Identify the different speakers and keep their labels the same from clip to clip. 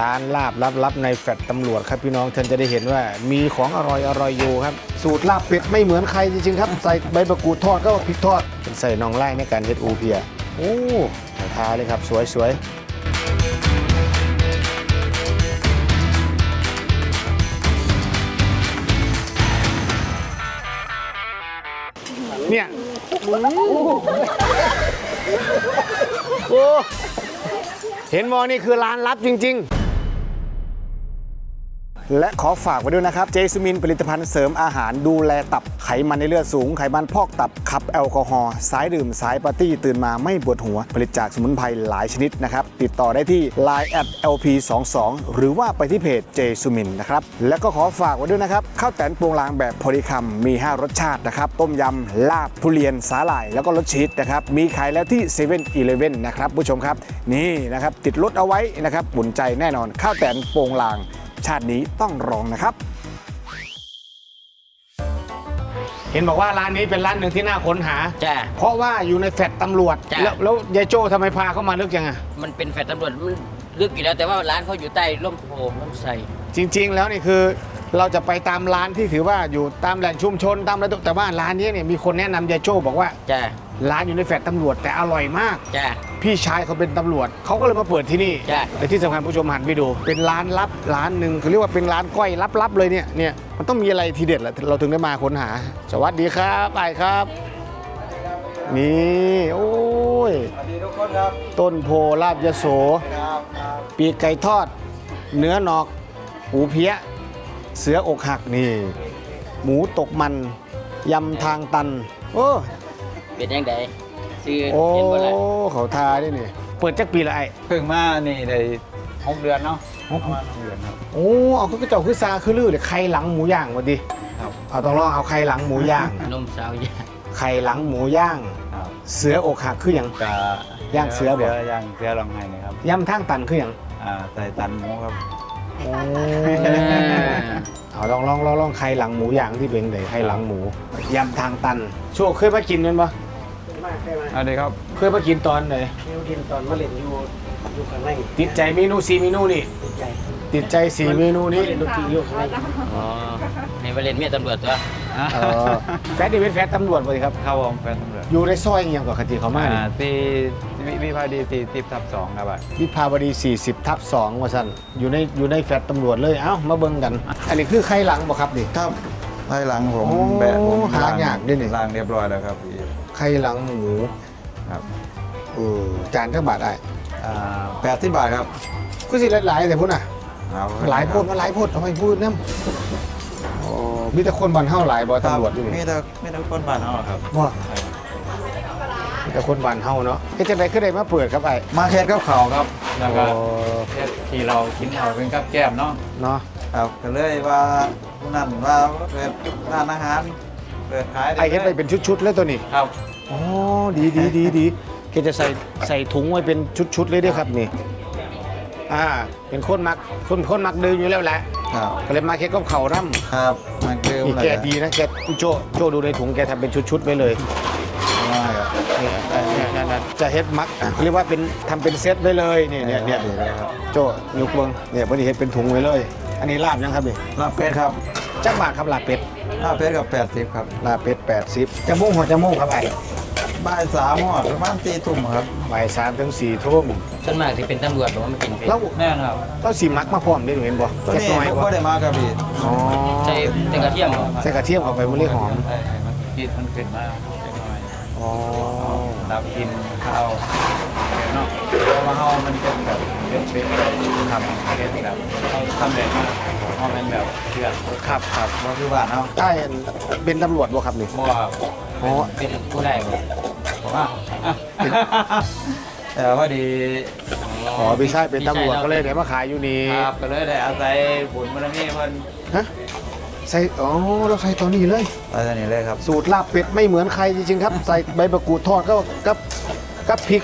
Speaker 1: ร้านลาบลับๆในแฟลตตำรวจครับพี่น้องท่านจะได้เห็นว่ามีของอร่อยอร่อยอยู่ครับ สูตรลาบเป็ดไม่เหมือนใครจริงๆครับ ใส่ใบมะกรูดทอดก็พริกทอดเป็นใส่น่องไล่ในการเฮ็ดอูเพียโอ้ทาเลยครับสวยๆเนี่ยโอ้เห็นมอนี่คือร้านลับจริง ๆ และขอฝากไว้ด้วยนะครับ เจสมินผลิตภัณฑ์เสริมอาหารดูแลตับไขมันในเลือดสูง ไขมันพอกตับขับแอลกอฮอล์สายดื่มสายปาร์ตี้ตื่นมาไม่ปวดหัว ผลิตจากสมุนไพรหลายชนิดนะครับ ติดต่อได้ที่ Line at lp22 หรือว่าไปที่เพจเจสุมินนะครับ แล้วก็ขอฝากไว้ด้วยนะครับข้าวแตนปรุงรางแบบพอดีคำมี 5 รสชาตินะครับต้มยำลาบทุเรียนสาหร่าย แล้วก็รสชีสนะครับมีขายแล้วที่7 e เ e ่ e อนะครับผู้ชมครับนี่นะครับติดรถเอาไว้นะครับบุญใจแน่นอนข้าวแตนโปรงลาง ชาตินี้ต้องลองนะครับ เห็นบอกว่าร้านนี้เป็นร้านหนึ่งที่น่าค้นหา
Speaker 2: จ้า
Speaker 1: เพราะว่าอยู่ในแฟลตตำรวจ
Speaker 2: จ้ะ
Speaker 1: แล้วแล้วยายโจ้ทำไมพาเข้ามาเลือกยังไง
Speaker 2: มันเป็นแฟลตตำรวจมันลึกอยู่แล้วแต่ว่าร้านเขาอยู่ใต้ร่มโพร่มไทร
Speaker 1: จริง ๆ แล้วนี่คือ เราจะไปตามร้านที่ถือว่าอยู่ตามแหล่งชุมชนตามอะไรแต่ว่าร้านนี้เนี่ยมีคนแนะนำยายโจ้บอกว่า
Speaker 2: จ้า
Speaker 1: ร้านอยู่ในแฟลตตำรวจแต่อร่อยมาก
Speaker 2: จ้า
Speaker 1: พี่ชายเขาเป็นตำรวจ เขาก็เลยมาเปิดที่นี่
Speaker 2: จ้ะ
Speaker 1: แต่ที่สำคัญผู้ชมหันไปดู เป็นร้านลับร้านหนึ่งเขาเรียกว่าเป็นร้านก้อยลับๆเลยเนี่ยเนี่ยมันต้องมีอะไรทีเด็ดแหละเราถึงได้มาค้นหา สวัสดีครับไอ้ครับ นี่โอ้ย
Speaker 3: สวัสดีทุกคนครับ
Speaker 1: ต้นโพลาบยโส
Speaker 3: ครับครับ
Speaker 1: ปีกไก่ทอด เนื้อหนอก หูเพี้ย เสืออกหักนี่ หมูตกมัน ยำทางตัน โอ้
Speaker 2: เป็นยังไง ซื้อ
Speaker 1: โอ้
Speaker 2: เห็นบ่ล่ะ
Speaker 1: เขาทาด้วยนี่ เปิดจักปีละไอ้
Speaker 3: เพิ่งมานี่ได้หกเดือนเนาะประมาณหกเดือนครับ
Speaker 1: โอ้เอาก็เจ้าคือซาคือลือเลยไข่หลังหมูย่างมาดิ
Speaker 3: ครับ
Speaker 1: เอาต้องลองเอาไข่หลังหมูย่าง
Speaker 2: นมสาวยา
Speaker 1: ไข่หลังหมูย่าง
Speaker 3: ครับ
Speaker 1: เสืออกหักคืออย่าง
Speaker 3: กะ
Speaker 1: ย่างเสือบ่
Speaker 3: ย่างเสือลองไห้นี่ครับ
Speaker 1: ยำทางตันคืออย่าง
Speaker 3: อ่าใส่ตันหมูครับ
Speaker 1: โอ้เอาลองลองลองลองไข่หลังหมูย่างที่เป็นไงไข่หลังหมูยำทางตัน โชคเคยมากินมันปะ
Speaker 3: อันนี้ครับ
Speaker 1: เคยมากินตอนไหน
Speaker 4: เมนูดินตอนมะเร็งอยู่อยู่ข้างใน
Speaker 1: ติดใจเมนูสีเมนูนี่
Speaker 4: ติดใจ
Speaker 1: ติดใจสีเมนูนี้
Speaker 4: ดนตรีอยู่ข้างใน
Speaker 2: อ๋อให้มาเล่นเมียตำรวจตัว
Speaker 1: เออแฟดนี่เป็นแฟดตำรวจเลยครับ
Speaker 3: ครับผมเป็นตำรวจ
Speaker 1: อยู่ในซอยอหย่างกับคดีเขามา
Speaker 3: อ่า
Speaker 1: นี่
Speaker 3: ที่วิวิภาวดีสี่สิบทับสองครับอะ
Speaker 1: วิภาวดี 40ทับ2ว่าสั่นอยู่ในอยู่ในแฟลตตำรวจเลยเอ้ามาเบิ่งกัน อันนี้คือไข่หลังบ่ครับนี่
Speaker 3: ครับ ภายหลังผม
Speaker 1: โอ้
Speaker 3: แบะผม
Speaker 1: หายากด้วยนี่
Speaker 3: ล้างเรียบร้อยแล้วครับพี่
Speaker 1: ไข่หลังหมู
Speaker 3: ครับ
Speaker 1: เออจานเท่าบาทได้
Speaker 3: อ่าแปดสิบบาทครับ
Speaker 1: ก็สิหลายๆแต่พุ่นน่ะ
Speaker 3: เอา
Speaker 1: หลายโพดมาหลายโพดเอาไปพูดนำโอ้มีแต่คนบ้านเฮาหลายบ่
Speaker 3: ครับ
Speaker 1: ตำรวจอยู่
Speaker 3: มี
Speaker 1: นี่
Speaker 3: แต่มีแต่คนบ้านเอาครับ
Speaker 1: บ่มีแต่คนบ้านเฮาเนาะเฮ็ดจังได๋คือได้มาเปิดครับไอ้
Speaker 3: มาแค่กับเขาวครับแล้วก็
Speaker 1: โอ้
Speaker 3: เฮ็ดที่เรากินเอาเป็นกับแก้มเนาะ
Speaker 1: เนาะ
Speaker 3: ครับก็เลยว่าผู้นั่นว่าเปิดร้านอาหารเปิดขาย
Speaker 1: ไอ้เฮ็ดไปเป็นชุดๆเลยตัวนี้
Speaker 3: ครับ
Speaker 1: อ๋อดีดีดีดีแกจะใส่ใส่ถุงไว้เป็นชุดๆเลยเด้วยครับนี่อ่าเป็นคนมักคนคนมักดื่มอยู่แล้วแหละ
Speaker 3: ครับ
Speaker 1: ก็เลยมาแค่กับเขาวน้ำ
Speaker 3: ครับมันคือ
Speaker 1: นี่
Speaker 3: อะไร
Speaker 1: แกดีนะแกโจโจดูในถุงแกทำเป็นชุดๆไว้เลย
Speaker 3: ว่าครับ
Speaker 1: เนี่ยเนี่ยเนี่ยเนี่ยจะเฮ็ดมักอะเรียกว่าเป็นทำเป็นเซตไว้เลยเนี่ยเนี่ยเนี่ย
Speaker 3: ดีเลยครับ
Speaker 1: โจยุกเบิงเนี่ยพอดีเฮ็ดเป็นถุงไว้เลย อันนี้ลาบยังครับนี่
Speaker 3: ลาบเป็ดครับ
Speaker 1: จักบาทครับลาบเป็ด
Speaker 3: ลาบเป็ดกับแปดสิบครับ
Speaker 1: ลาบเป็ด80จะมุ่งหัวจะมุ่งครับไอ้
Speaker 3: บ่ายสามหอดประมาณตีทุ่มครับ
Speaker 1: บ่ายสามถึงสี่ทุ่ม
Speaker 2: ส่วนมากที่เป็นตำรวจบอกว่ามากินเป็ด
Speaker 1: แล้ว
Speaker 3: แน่นครับ
Speaker 1: เราสีมักมาพร้อมได้หนูเห็นบ่
Speaker 3: ตัว
Speaker 1: แก
Speaker 3: นี้
Speaker 1: น้อย
Speaker 3: ผม
Speaker 1: บ่
Speaker 3: ก็ได้มาครับพี่
Speaker 1: อ๋อ
Speaker 2: ใส่แต่กระเทียมบ่
Speaker 1: ใส่กระเทียมเข้าไปมันเลยหอม
Speaker 3: ใช่มันกินมันขึ้นมาเล็กน้อย
Speaker 1: อ๋อ
Speaker 3: ดับกินข้าวเนาะเพราะว่าเฮามันเป็นแบบ เป็นเป็นทำเป็นแบบเขาทำแบบเฮาเป็นแบบเถื่อน
Speaker 1: ครับครับ
Speaker 3: บ่คือบ้าเฮาะ
Speaker 1: ใช่เป็นตำรวจบ่ครับนี่
Speaker 3: บ่
Speaker 1: อ๋อ
Speaker 2: เป็นผู้ใดบ่
Speaker 3: อะอะแต่พอดี
Speaker 1: อ๋อพี่ชายเป็นตำรวจก็เลยได้มาขายอยู่นี่
Speaker 3: ครับก็เลยได้อาศัยบุญบารมีเพิ่น
Speaker 1: ฮะใส่อ๋อเราใส่ตอนนี้เลย
Speaker 3: ไปทางนี้เลยครับ
Speaker 1: สูตรลาบเป็ดไม่เหมือนใครจริงๆครับ ใส่ใบมะกรูดทอดก็กับกับพริก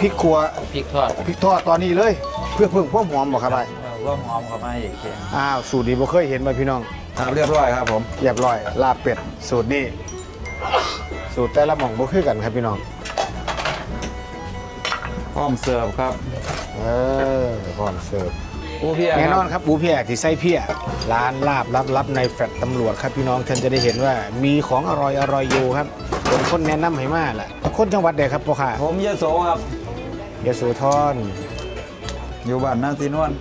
Speaker 1: พริกขัว
Speaker 2: พริกทอด
Speaker 1: พริกทอดตอนนี้เลย เพื่อเพิ่มความหอมบ่ครับไอ้
Speaker 3: เอาร่วมหอมเข้ามาอีกที
Speaker 1: อ้าวสูตรนี้บ่เคยเห็นมาพี่น้อง
Speaker 3: ครับเรียบร้อยครับผม
Speaker 1: เรียบร้อยลาบเป็ดสูตรนี้ สูตรแต่ละหม่องบ่คือกันครับพี่น้อง
Speaker 3: พร้อมเสิร์ฟครับ
Speaker 1: เออพร้อมเสิร์ฟ
Speaker 3: ปูเพีย
Speaker 1: แน่นอนครับบูเพียที่ไส้เพียร้านลาบลับๆในแฟลตตำรวจครับพี่น้องท่านจะได้เห็นว่ามีของอร่อยอร่อยอยู่ครับเป็นคนแนะนำให้มาแหละคนจังหวัดใดครับพ่อค่ะ
Speaker 3: ผมยโสครับ
Speaker 1: ยโสธร
Speaker 3: อยู่บ้านนาซีนวล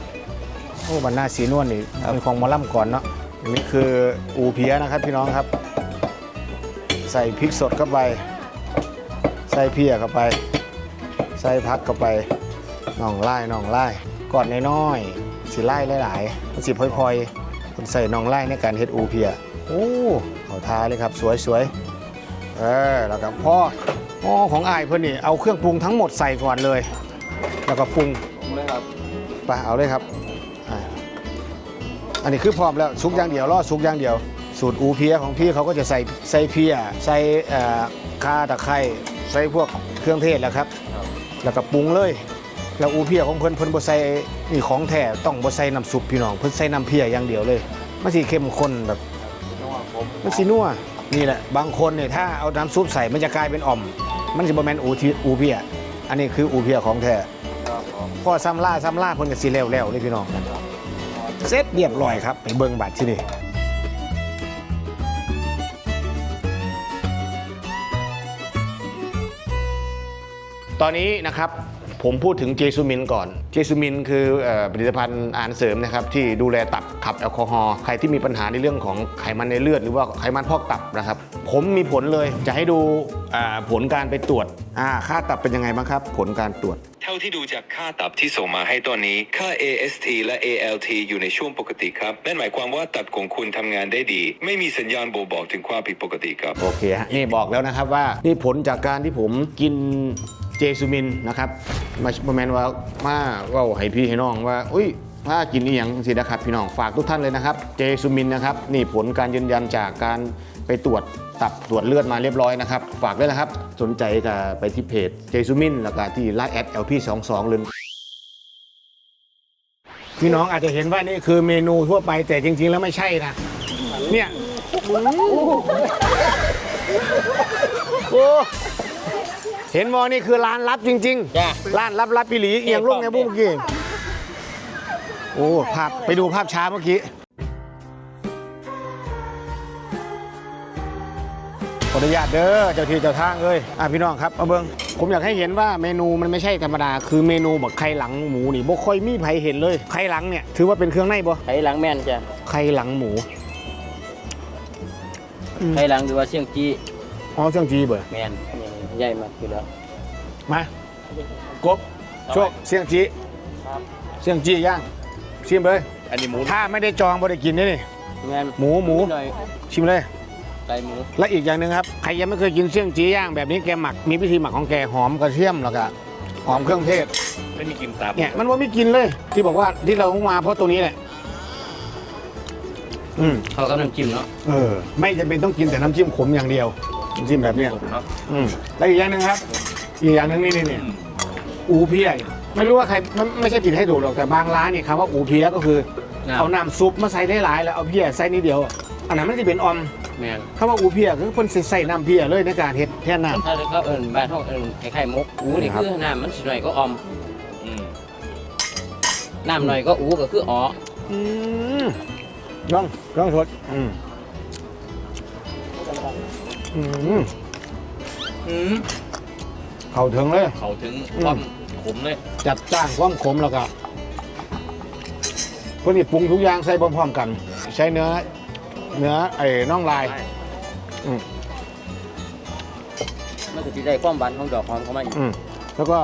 Speaker 1: โอ้บรรณาสีนวลนี่เป็นของหมอลำก่อนเนาะอันนี้คืออูเพียนะครับพี่น้องครับ ใส่พริกสดเข้าไป ใส่เพียเข้าไป ใส่พักเข้าไปน่องไล่น่องไล่ก่อนน้อยๆสิไล่หลายๆมันสิพลอยๆคนใส่น่องไล่ในการเฮ็ดอูเพียโอ้เขาทาเลยครับสวยๆเออแล้วก็พ่อ อ๋อของอายเพื่อนนี่เอาเครื่องปรุงทั้งหมดใส่ก่อนเลย แล้วก็ปรุง
Speaker 3: ผมเลยครับ
Speaker 1: ไปเอาเลยครับอ่าอันนี้คือพร้อมแล้วซุกอย่างเดียวรอซุกอย่างเดียว สูตรอูเพียของพี่เขาก็จะใส่ใส่เพียใส่เอ่อข่าตะไคร้ใส่พวกเครื่องเทศแหล้วครับ แล้วก็ปรุงเลย แล้วอูเพียของเพิ่นเพิ่นบ่ใส่นี่ของแท้ต้องบ่ใส่น้ำซุปพี่น้องเพิ่นใส่น้ำเพียอย่างเดียวเลยมันสิเข้มข้นแบบมันสินัว นี่แหละบางคนเนี่ยถ้าเอาน้ำซุปใส่มันจะกลายเป็นอ่อม มันสิบ่แมนอูทีอูเพียอันนี้คืออูเพียของแท้พ่อซ้ำล่าซ้ำล่าเพิ่นก็สิแล้วแล้วเลยพี่น้องเสร็จเรียบร้อยครับไปเบิ่งบัตรที่นี่ตอนนี้นะครับ ผมพูดถึงเจซูมินก่อน เจซูมินคือเอ่อผลิตภัณฑ์อาหารเสริมนะครับที่ดูแลตับขับแอลกอฮอล์ใครที่มีปัญหาในเรื่องของไขมันในเลือด หรือว่าไขมันพอกตับนะครับ ผมมีผลเลยจะให้ดูอ่าผลการไปตรวจอ่าค่าตับเป็นยังไงบ้างครับ ผลการตรวจ
Speaker 5: เท่าที่ดูจากค่าตับที่ส่งมาให้ตอนนี้ ค่า AST และ ALT อยู่ในช่วงปกติครับ นั่นหมายความว่าตับของคุณทำงานได้ดี ไม่มีสัญญาณบ่งบอกถึงความผิดปกติครับ
Speaker 1: โอเคฮะนี่บอกแล้วนะครับว่า นี่ผลจากการที่ผมกินเจซูมินนะครับมาประมาณว่ามาว่าให้พี่ให้น้องว่าอุ้ยถ้ากินนี่อย่างสินะครับพี่น้องฝากทุกท่านเลยนะครับ เจซูมินนะครับนี่ผลการยืนยันจากการไปตรวจตับตรวจเลือดมาเรียบร้อยนะครับ ฝากด้วยนะครับ สนใจก็ไปที่เพจเจซูมินแล้วก็ที่ไลน์แอด LP22 เลยพี่น้องอาจจะเห็นว่านี่คือเมนูทั่วไปแต่จริง ๆ แล้วไม่ใช่นะ เนี่ยโอ้ เห็นมอนี่คือร้านลับจริง
Speaker 2: จ้ะ
Speaker 1: ๆร้านลับลับปิหลีเอียงลงไงพวกเมื่อกี้โอ้ภาพไปดูภาพช้าเมื่อกี้ขออนุญาตเด้อเจ้าที่เจ้าทางเอ้ยอะพี่น้องครับมาเบิ้งผมอยากให้เห็นว่าเมนูมันไม่ใช่ธรรมดา คือเมนูแบบไข่หลังหมูนี่บ่ค่อยมีใครเห็นเลยไข่หลังเนี่ยถือว่าเป็นเครื่องในบ่
Speaker 2: ไถหลังแม่นจ้ะ
Speaker 1: ไข่หลังหมู
Speaker 2: ไถหลังหรือว่าเสี่ยงจี้
Speaker 1: อ๋อเครื่องจีเบอร์
Speaker 2: แม่น ใหญ่มากอยู่แล้ว
Speaker 1: มากบโชคเสี่ยงจีเสี่ยงจีย่างชิมเลย
Speaker 2: อันนี้หมู
Speaker 1: ถ้าไม่ได้จองบ่ได้กินนี่นี่
Speaker 2: แม่น
Speaker 1: หมูหมู
Speaker 2: หน่อย
Speaker 1: ชิมเลย
Speaker 2: ไก่หมู
Speaker 1: และอีกอย่างหนึ่งครับใครยังไม่เคยกินเสี่ยงจีย่างแบบนี้แกหมักมีวิธีหมักของแกหอมกระเทียมแล้วก็หอมเครื่องเทศ
Speaker 3: ไม่มีกลินสาบ
Speaker 1: เนี่ยมันว่าไม่กินเลย ที่บอกว่าที่เรามาเพราะตัวนี้แหละอืม
Speaker 2: เขากำลังจิ้มเนาะ
Speaker 1: เออไม่จำเป็นต้องกินแต่น้ำจิ้มขมอย่างเดียว น้ำจิ้มแบบเนี้ย
Speaker 3: เนาะ
Speaker 1: อืมและอีกอย่างหนึ่งครับ อีกอย่างหนึ่งนี่นี่นี่อูเพียเนี่ยไม่รู้ว่าใครไม่ไม่ใช่ผิดให้ถูกหรอกแต่บางร้านเนี่ยคำว่าอูเพียก็คือ เอาน้ำซุปมาใส่ได้หลายแล้วเอาเพียใส่นิดเดียว อันนั้นมันจะเป็นออม
Speaker 2: แม่น
Speaker 1: คำว่าอูเพียคือคนใส่น้ำเพียเลยในการเฮ็ดแทนน้
Speaker 2: ถ้าเขาเอิ้นบ้านเขาเอิ้นคล้ายๆหมกอูนี่
Speaker 1: ครับ
Speaker 2: คือน้ำมันสิหน่อยก็ออม
Speaker 3: อืม
Speaker 2: น้ำหน่อยก็อูก็คืออ๋อำ
Speaker 1: อืมลองลองทดอืม อืม
Speaker 2: อืม
Speaker 1: เข้าถึงเลย
Speaker 2: เขาถึง
Speaker 1: อืม
Speaker 2: ความขมเลย
Speaker 1: จัดจ้านความขมแล้วก็คนนี้ปรุงทุกอย่างใส่พร้อมๆกัน ใช้เนื้อ เนื้อไอ้น่องลาย อืม
Speaker 2: มันก็สิได้ความหวานของดอกหอมเข้ามาอีก
Speaker 1: อืมแล้วก็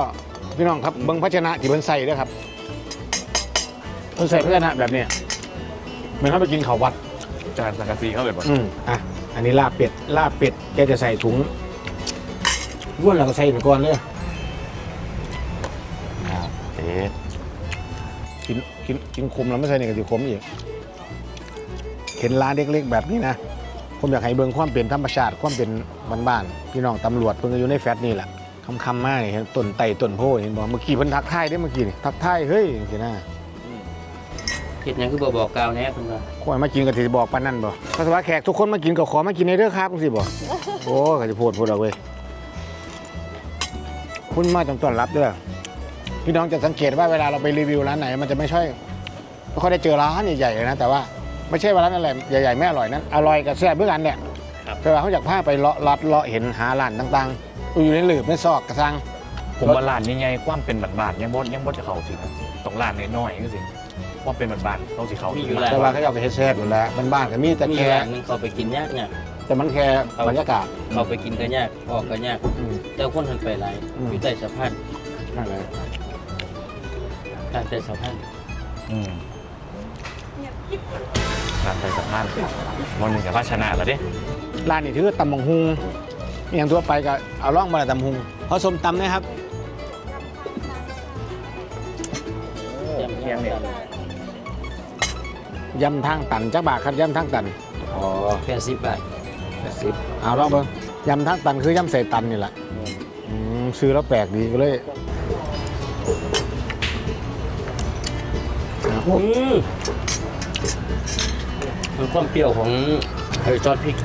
Speaker 1: พี่น้องครับเบิ้งภาชนะที่เพิ่นใส่ด้วยครับเพิ่นใส่ภาชนะแบบเนี้ยเหมือนเขาไปกินข้าววัด
Speaker 3: จานสังกะสีเข้าไปบ่
Speaker 1: อืมอะ อันนี้ลาบเป็ดลาบเป็ดแกจะใส่ถุงร่วนเราก็ใส่ไปก่อนเลย
Speaker 3: เอ๊ะ
Speaker 1: กินกินกินคมแล้วไม่ใส่ในกระติคมอีกเห็นร้านเล็กๆแบบนี้นะผมอยากให้เบิ่งความเป็นธรรมชาติความเป็นบ้านๆพี่น้องตำรวจเพิ่งอยู่ในแฟลตนี่แหละคำๆมากนี่เห็นต้นไต่ต้นโพเห็นบอกเมื่อกี้เพิ่นทักทายได้เมื่อกี้นี่ทักทายเฮ้ยสินะ
Speaker 2: เฮ็ดหยังคือบ่บอกกล่าวแหน่เพิ่นว่า
Speaker 1: ขอยมากินก็สิบอกปานนั้นบ่ภาษาแขกทุกคนมากินก็ขอมากินในเด้อครับจังซี่บ่ โอ้ก็จะพูดพูดเอาเว้ยคุณมาต้องต้อนรับเด้อพี่น้องจะสังเกตว่าเวลาเราไปรีวิวร้านไหน มันจะไม่ใช่ไม่ค่อยได้เจอร้านใหญ่ๆเลยนะ แต่ว่าไม่ใช่ว่าร้านอะไรใหญ่ๆไม่อร่อยนะอร่อยกับแซ่บเพื่อกันเนี่ย
Speaker 6: ครับ
Speaker 1: แต่ว่าเขาอยากพาไปเลาะลัดเลาะเห็นหาร้านต่างๆอยู่ในหลืบในซอกกระซัง
Speaker 6: ผมว่าร้านใหญ่ๆความเป็นบาทๆยังบ่ยังบ่จะเข้าถึงต้องร้านน้อยๆก็สิค วามเป็นบาทๆต้องสิเข้าถึง
Speaker 1: แต่ว่าเขาอยากไปเฮ็ดแซ่บอยู่แล้วบ้านๆก็มีแต่
Speaker 2: มี
Speaker 1: แค่
Speaker 2: ร้านหนึงเขาไปกินยากเนี่ย
Speaker 1: แต่มันแค่บรรยากาศ
Speaker 2: เขาไปกินก็ยากออกก็ยาก
Speaker 1: อืม
Speaker 2: แต่คนทันไปหลาย
Speaker 1: อืม
Speaker 2: อยู่ใต้สะพาน
Speaker 1: นั่นเลย
Speaker 2: ทางใต้สะพาน
Speaker 6: อืมร้านไปสะพานวันหนึงกับภาชนะแล้วเด้
Speaker 1: ร้านนี้ถือตำบังฮุงอหย่างทั่วไปก็เอาล่องมาแต่ตำบักฮุงเพราะส้มตำนะครับ ยำทางตันจักบาทครับยำทางตัน
Speaker 2: อ๋อแปดสิบบาท
Speaker 1: สิบเอาลองเบิ่งยำทางตันคือยำใส่ตันนี่แหละอืมซื้อแล้วแปลกดีก็เลยอะ
Speaker 2: อืมมันความเปรี้ยวของไอ้ซอสพริก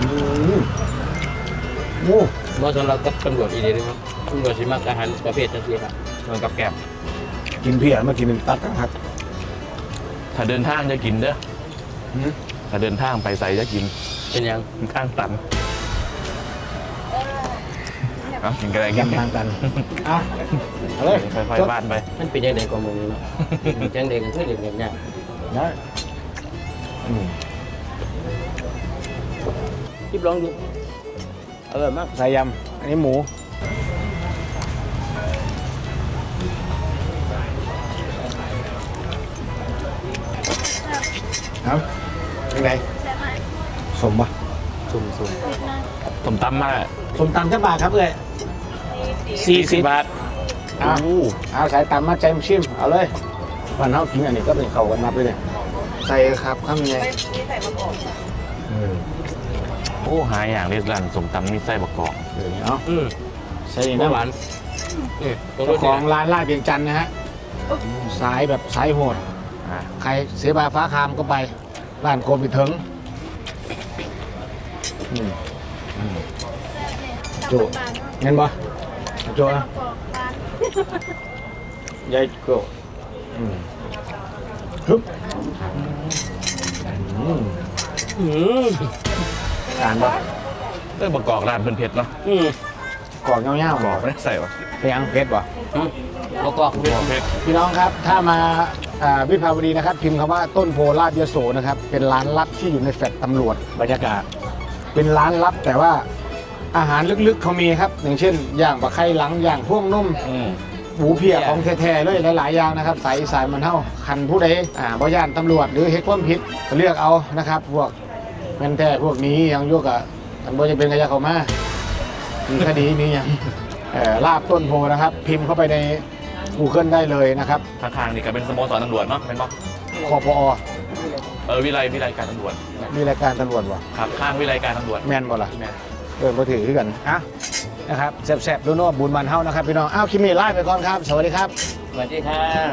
Speaker 1: อืมโอ้
Speaker 2: เมื่อสำหรับกับตำรวจอีเดียนะครับตำรวจสิมักอาหารประเภทจังซี่ครับ
Speaker 6: เมืองกับแกบ
Speaker 1: กินเพียมากินตัดกันครับ
Speaker 6: ถ้าเดินทางจะกินเด้อ
Speaker 1: หืม
Speaker 6: ถ้าเดินทางไปใส่จะกิน
Speaker 2: เป็นหยัง
Speaker 6: ข้างตันเอากินกันอะไรกิน
Speaker 1: ยำทางตันอะเอาเลย
Speaker 6: ค่อยๆบ้านไป
Speaker 2: มันเป็นยังไงกว่าหมึงเนาะจังเด็กกันคือเด็กแบบเนี้ย
Speaker 1: ได้อืม
Speaker 2: คิดลองดูอร่อยมาก
Speaker 1: ใส่ยำอันนี้หมู ครับยังไงสมปะ
Speaker 2: ซุ่มซุ่ม
Speaker 6: ผมตำมา
Speaker 1: สมตำจักบาทครับเอ้ย
Speaker 6: สี่สิบบาท
Speaker 1: เอาเอาใส่ตำมาใจมชิมเอาเลยวันเท่ากินอันนี้ก็เป็นเขากันนับเลยเนี่ยใส่ครับข้างใน
Speaker 6: โอ้หาอย่างนี้ร้านสมตำมีไส้ประกอบ
Speaker 1: เดี๋ยวนี้เนาะ
Speaker 2: อืม
Speaker 1: ใส่
Speaker 2: ห
Speaker 1: น้ำ
Speaker 2: วานนี่ตรง
Speaker 1: เจ้า
Speaker 2: นี้
Speaker 1: ของร้านลาดเบียงจันทร์นะฮะสายแบบสายโหด
Speaker 6: อะ
Speaker 1: ใครเสียบาฟ้าคามก็ไปร้านโกมไปถึงอืมอืมโจเงินบ่โจนะยายโกอืมฮึบอืม
Speaker 2: อืม
Speaker 1: อ่านบ่
Speaker 6: เออประกอบร้านเพิ่นเผ็ดเนาะ
Speaker 2: อืม
Speaker 1: กรอกเงี้ยวๆ
Speaker 6: บ
Speaker 1: บ่
Speaker 6: อกไม่ได้ใส่วะ
Speaker 1: ไปยังเพชรบ่
Speaker 2: อืมแล้วก็
Speaker 6: บอกเผ็ด
Speaker 1: พี่น้องครับ ถ้ามาอ่าวิภาวดีนะครับ พิมพ์คำว่าต้นโพลาดยโสนะครับ เป็นร้านลับที่อยู่ในแฟลตตำรวจบรรยากาศ เป็นร้านลับแต่ว่าอาหารลึกๆเขามีครับ อย่างเช่นย่างปลาไข่หลังย่างพวงนุ่ม
Speaker 6: อืม
Speaker 1: หมูเพียของแท้ๆเลยหลายๆอย่างนะครับใส่สายมันเท่าคันผู้ใดอ่าบ่ย่านตำรวจหรือเฮ็ดความผิดก็เลือกเอานะครับ พวกแม่นแท้พวกนี้ยังอยุกอะอันบ่จะเป็นกระยาเขามา มีคดีมีอย่างเอ่อลาบต้นโพนะครับ พิมพ์เข้าไปใน Google ได้เลยนะครับ
Speaker 6: ข้างๆนี่ก็เป็นสโมสรตำรวจเนาะเป็นปะ
Speaker 1: คอพอ
Speaker 6: เออวิไลวิไลการตำรวจ
Speaker 1: มีรายการตำรวจวะ
Speaker 6: ครับข้างวิไลการตำรวจ
Speaker 1: แมนบ่ล่ะ
Speaker 6: แม่น
Speaker 1: เออมาถือคือกันอะนะครับแซ่บๆดูโน่บุญมันเฮานะครับพี่น้อง อ้าวคลิปนี้ไล่ไปก่อนครับ สวัสดีครับ
Speaker 2: สวัสดีค่ะ